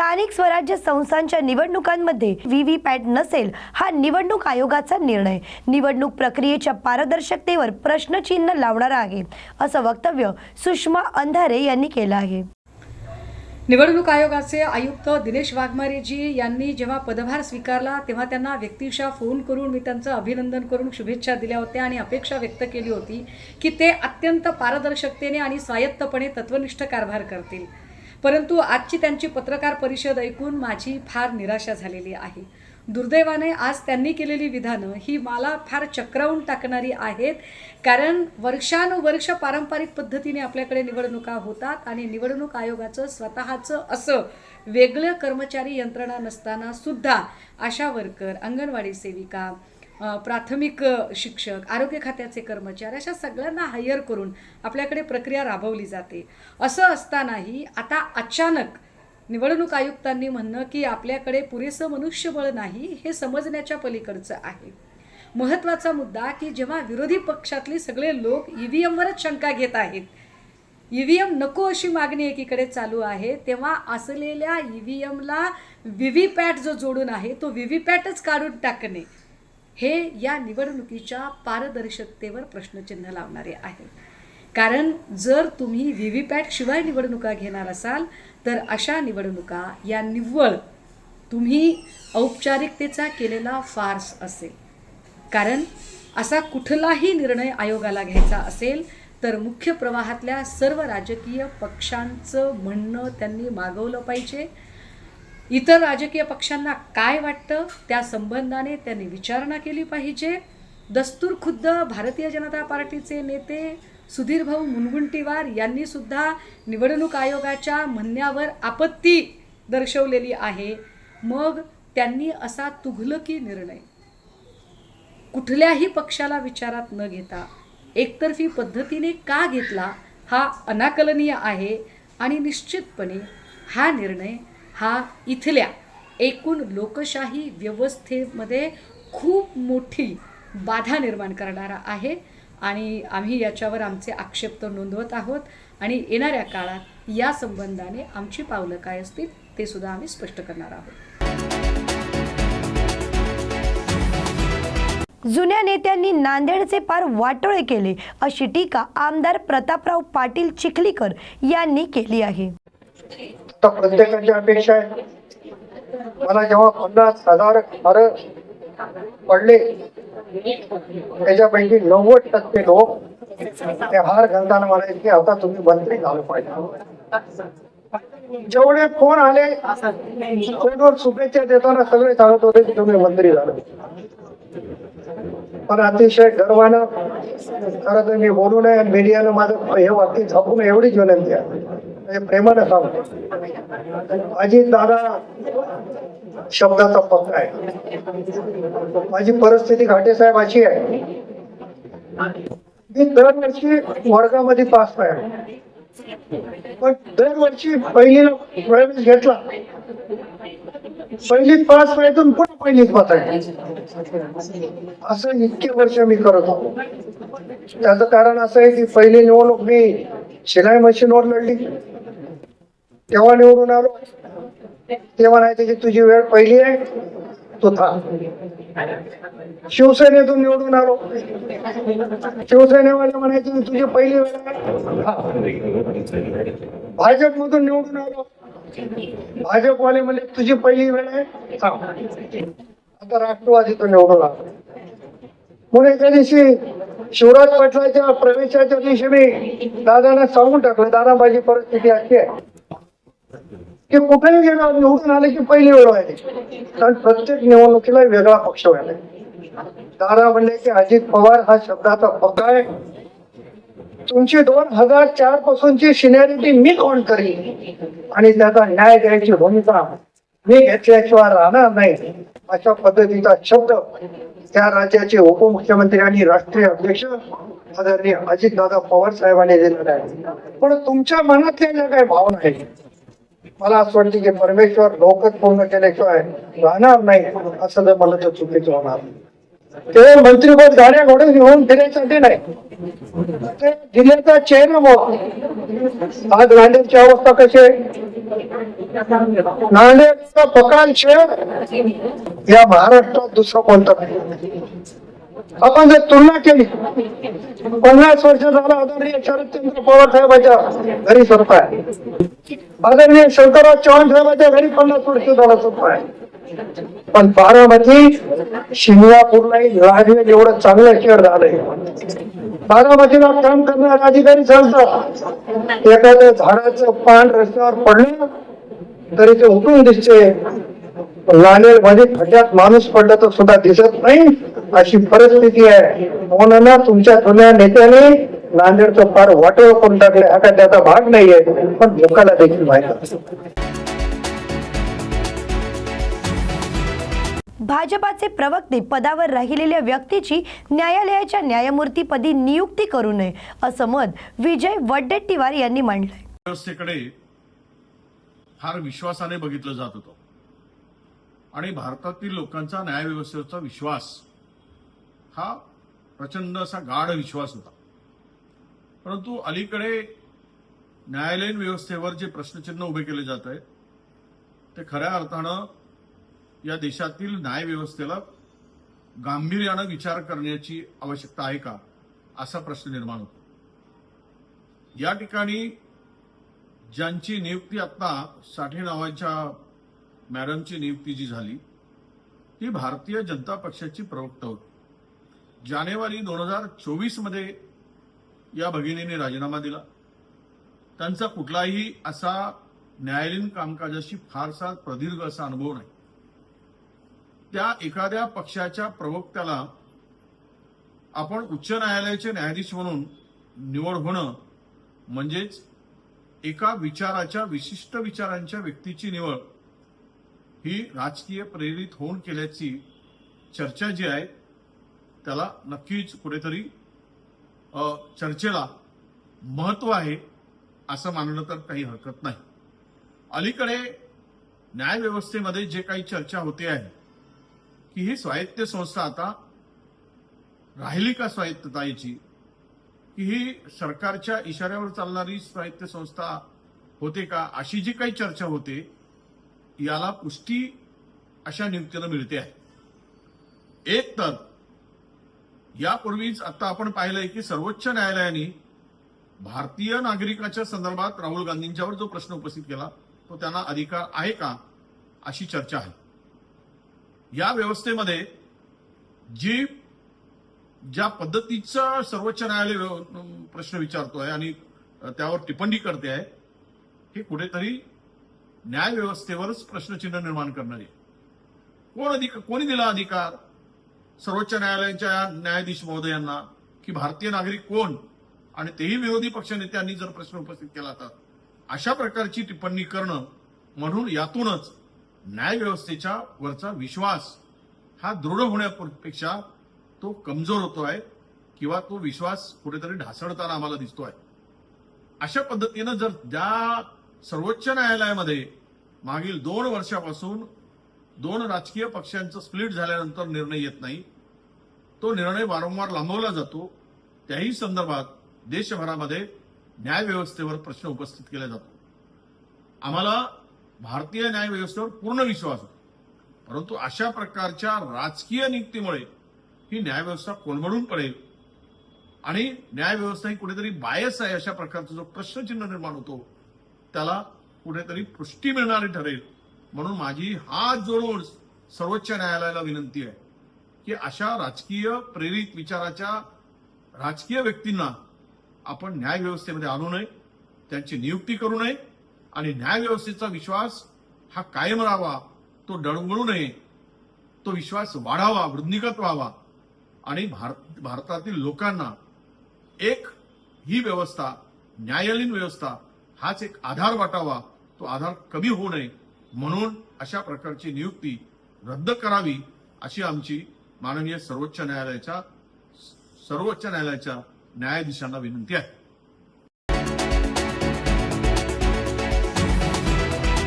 स्थानिक स्वराज्य संस्थांच्या निवडणुकांमध्ये व्ही व्ही पॅट नसेल हा निवडणूक आयोगाचा निर्णय. निवडणूक प्रक्रियेच्या पारदर्शकतेवर प्रश्नचिन्ह लावणारा आहे असं वक्तव्य सुषमा अंधारे यांनी केलं आहे. निवडणूक आयोगाचे आयुक्त दिनेश वाघमारेजी यांनी जेव्हा पदभार स्वीकारला तेव्हा त्यांना व्यक्तिशः फोन करून मी त्यांचं अभिनंदन करून शुभेच्छा दिल्या होत्या आणि अपेक्षा व्यक्त केली होती की ते अत्यंत पारदर्शकतेने आणि स्वायत्तपणे तत्वनिष्ठ कारभार करतील. परंतु आजची त्यांची पत्रकार परिषद ऐकून माझी फार निराशा झालेली आहे. दुर्दैवाने आज त्यांनी केलेली विधानं ही मला फार चक्रावून टाकणारी आहेत कारण वर्षानुवर्ष पारंपरिक पद्धतीने आपल्याकडे निवडणुका होतात आणि निवडणूक आयोगाचं स्वतःचं असं वेगळं कर्मचारी यंत्रणा नसताना सुद्धा आशा वर्कर अंगणवाडी सेविका प्राथमिक शिक्षक आरोग्य खात्याचे कर्मचारी अशा सगळ्यांना हायर करून आपल्याकडे प्रक्रिया राबवली जाते. असं असतानाही आता अचानक निवडणूक आयुक्तांनी म्हणणं की आपल्याकडे पुरेसं मनुष्यबळ नाही हे समजण्याच्या पलीकडचं आहे. महत्त्वाचा मुद्दा की जेव्हा विरोधी पक्षातले सगळे लोक ई व्ही एमवरच शंका घेत आहेत. ई व्ही एम नको अशी मागणी एकीकडे चालू आहे तेव्हा असलेल्या ई व्ही एमला व्ही व्ही पॅट जो जोडून आहे तो व्ही व्ही पॅटच काढून टाकणे. हे या निवडणुकीच्या पारदर्शकतेवर प्रश्नचिन्ह लावणारे आहे कारण जर तुम्ही व्ही व्ही पॅट शिवाय निवडणुका घेणार असाल तर अशा निवडणुका या निव्वळ तुम्ही औपचारिकतेचा केलेला फार्स असेल. कारण असा कुठलाही निर्णय आयोगाला घ्यायचा असेल तर मुख्य प्रवाहातल्या सर्व राजकीय पक्षांचं म्हणणं त्यांनी मागवलं पाहिजे. इतर राजकीय पक्षांना काय वाटतं? त्या संबंधाने त्यांनी विचारणा केली पाहिजे. दस्तूर खुद्द भारतीय जनता पार्टीचे नेते सुधीर भाऊ मुनगुंटीवार यांनी सुद्धा निवडणूक आयोगाच्या म्हणण्यावर आपत्ती दर्शवलेली आहे. मग त्यांनी असा तुघलकी निर्णय कुठल्याही पक्षाला विचारात न घेता एकतर्फी पद्धतीने का घेतला हा अनाकलनीय आहे आणि निश्चितपणे हा निर्णय हा इथल्या एकूण लोकशाही व्यवस्थेमध्ये खूप मोठी बाधा निर्माण करणारा आहे आणि आम्ही याच्यावर आमचे आक्षेप तर नोंदवत आहोत आणि येणाऱ्या काळात या संबंधाने आमची पावलं काय असतील ते सुद्धा आम्ही स्पष्ट करणार आहोत. जुन्या नेत्यांनी नांदेडचे पार वाटोळे केले अशी टीका आमदार प्रतापराव पाटील चिखलीकर यांनी केली आहे. तर प्रत्येकाची अपेक्षा आहे. मला जेव्हा पन्नास हजार घर पडले त्याच्यापैकी नव्वद टक्के लोक ते हार घालताना म्हणाले की आता तुम्ही मंत्री झालं पाहिजे. जेवढे फोन आले फोनवर शुभेच्छा देताना सगळे सांगत होते की तुम्ही मंत्री झालं. पण अतिशय गर्वानं खरं तर मी बोलू नये मीडियानं माझं हे वाक्य झापून एवढीच विनंती आहे. प्रेमानं सांगतो अजित दादा शब्दाचा पक्का आहे. माझी परिस्थिती घाटे साहेब अशी आहे. मी दरवर्षी वर्गामध्ये पास आहे. पण दरवर्षी पहिलीला प्रवेश घेतला. पहिलीत पास व्हायचं पुन्हा पहिलीत आहे. असं इतके वर्ष मी करत होतो. त्याचं कारण असं आहे की पहिली निवडणूक मी शिलाई मशीनवर लढली. तेव्हा निवडून आलो. ते म्हणायचे की तुझी वेळ पहिली आहे तू थांब. शिवसेनेतून निवडून आलो. शिवसेनेवाले म्हणायचे की तुझी पहिली वेळ आहे भाजप भाजपमधून निवडून आलो. भाजपवाले म्हणजे तुझी पहिली वेळ आहे थांब. आता राष्ट्रवादीतून निवडून आलो. म्हणून एका दिवशी शिवराज पाटलाच्या प्रवेशाच्या दिवशी मी दादांना सांगून टाकलं दादा माझी परिस्थिती अशी आहे की कुठेही गेलो निवडून आले की पहिली वेळ आहे. कारण प्रत्येक निवडणुकीला वेगळा पक्ष व्हायला दादा म्हणले की अजित पवार हा शब्दाचा पक्का आहे. तुमची दोन हजार चार पासूनची सिनियरिटी मी कोण करीन? आणि त्याचा न्याय द्यायची भूमिका मी घेतल्याशिवाय राहणार नाही. अशा पद्धतीचा शब्द त्या राज्याचे उपमुख्यमंत्री आणि राष्ट्रीय अध्यक्ष आदरणीय अजितदादा पवार साहेबांनी दिलेला आहे. पण तुमच्या मनातल्या ज्या काही भावना आहेत मला असं वाटतं की परमेश्वर लोकच पूर्ण केल्याशिवाय राहणार नाही असं जर मला तर चुकीचं होणार. ते मंत्रीपद गाड्या घोडे घेऊन फिरायसाठी नाही. ते जिल्ह्याचा चेहरा मग आज नांदेडची अवस्था कशी आहे? नांदेडचा पकाल शहर या महाराष्ट्रात दुसरं कोणतं नाही. आपण जर तुलना केली पन्नास वर्ष झाला आदरणीय शरदचंद्र पवार साहेबांच्या घरी सोपा आदरणीय शंकरराव चव्हाण साहेबांच्या घरी पन्नास वर्ष झाला सोपा आहे पण बारामती शिंगणापूरलाही राजवेल एवढं चांगलं शहर झालंय बारामतीला काम करणारे अधिकारी सांगतात एखाद्या झाडाचं पान रस्त्यावर पडलं तरी ते उठून दिसते. नांदेडमध्ये खड्ड्यात माणूस पडला तर सुद्धा दिसत नाही अशी परिस्थिती आहे. म्हणून तुमच्या जुन्या नेत्याने नांदेडचं फार वाटव करून टाकले हा काय त्याचा भाग नाहीये पण लोकांना देखील माहीत आहे. भाजपाचे प्रवक्ते पदावर राहिलेल्या व्यक्तीची न्यायालयाच्या न्यायमूर्तीपदी नियुक्ती करू नये असं मत विजय वड्डेट्टीवार यांनी मांडलंय. व्यवस्थेकडे फार विश्वासाने बघितलं जात होतं. आणि भारतातील लोकांचा न्यायव्यवस्थेचा विश्वास हा प्रचंड असा गाढ विश्वास होता. परंतु अलीकडे न्यायालयीन व्यवस्थेवर जे प्रश्नचिन्ह उभे केले जात आहेत ते खऱ्या अर्थानं या देशातील न्यायव्यवस्थेला गांभीर्यानं विचार करण्याची आवश्यकता आहे का असा प्रश्न निर्माण होतो. या ठिकाणी ज्यांची नियुक्ती आता साठे नावाच्या मॅडमची नियुक्ती जी झाली ती भारतीय जनता पक्षाची प्रवक्ता होती. जानेवारी दोन हजार चोवीसमध्ये या भगिनीने राजीनामा दिला. त्यांचा कुठलाही असा न्यायालयीन कामकाजाशी फारसा प्रदीर्घ असा अनुभव नाही. त्या एखाद्या पक्षाच्या प्रवक्त्याला आपण उच्च न्यायालयाचे न्यायाधीश म्हणून निवड होणं म्हणजेच एका विचाराच्या विशिष्ट विचारांच्या व्यक्तीची निवड ही राजकीय प्रेरित होऊन केल्याची चर्चा जी आहे त्याला नक्कीच कुठेतरी चर्चेला महत्त्व आहे असं मानलं तर काही हरकत नाही. अलीकडे न्यायव्यवस्थेमध्ये जे काही चर्चा होते आहे की ही स्वायत्त संस्था आता राहिली का स्वायत्तताची की ही सरकारच्या इशाऱ्यावर चालणारी स्वायत्त संस्था होते का? अशी जी काही चर्चा होते याला पुष्टी अशा नियुक्तीनं मिळते आहे. एक तर यापूर्वीच आता आपण पाहिलंय की सर्वोच्च न्यायालयाने भारतीय नागरिकाच्या संदर्भात राहुल गांधींच्यावर जो प्रश्न उपस्थित केला तो त्यांना अधिकार आहे का अशी चर्चा आहे. या व्यवस्थेमध्ये जी ज्या पद्धतीचा सर्वोच्च न्यायालय प्रश्न विचारतोय आणि त्यावर टिप्पणी करते आहे हे कुठेतरी न्याय व्यवस्थेवरच प्रश्नचिन्ह निर्माण करणारे कोण अधिक कोणी दिला अधिकार? सर्वोच्च न्यायालयाच्या न्यायाधीश महोदयांना की भारतीय नागरिक कोण आणि तेही विरोधी पक्षनेत्यांनी जर प्रश्न उपस्थित केला तर. अशा प्रकारची टिप्पणी करणं म्हणून यातूनच न्यायव्यवस्थेच्या वरचा विश्वास हा दृढ होण्यापेक्षा तो कमजोर होतोय किंवा तो विश्वास कुठेतरी ढासळताना आम्हाला दिसतोय. अशा पद्धतीनं जर ज्या सर्वोच्च न्यायालयामध्ये मागील दोन वर्षापासून दोन राजकीय पक्षांचं स्प्लिट झाल्यानंतर निर्णय येत नाही. तो निर्णय वारंवार लांबवला जातो. त्याही संदर्भात देशभरामध्ये न्यायव्यवस्थेवर प्रश्न उपस्थित केला जातो. आम्हाला भारतीय न्यायव्यवस्थेवर पूर्ण विश्वास आहे परंतु अशा प्रकारच्या राजकीय नियुक्तीमुळे ही न्यायव्यवस्था कोलमडून पडेल आणि न्यायव्यवस्था ही कुठेतरी बायस आहे अशा प्रकारचा जो प्रश्नचिन्ह निर्माण होतो त्याला कुठेतरी पुष्टी मिळणारी ठरेल. म्हणून माझी हात जोडून सर्वोच्च न्यायालयाला विनंती आहे की अशा राजकीय प्रेरित विचाराच्या राजकीय व्यक्तींना आपण न्यायव्यवस्थेमध्ये आणू नये त्यांची नियुक्ती करू नये आणि न्यायव्यवस्थेचा विश्वास हा कायम राहावा तो डळमळू नये तो विश्वास वाढावा वृद्धिगत व्हावा आणि भारत भारतातील लोकांना एक ही व्यवस्था न्यायालयीन व्यवस्था हाच एक आधार वाटावा तो आधार कमी होऊ नये. म्हणून अशा प्रकारची नियुक्ती रद्द करावी अशी आमची माननीय सर्वोच्च न्यायालयाच्या सर्वोच्च न्यायालयाच्या न्यायाधीशांना विनंती आहे.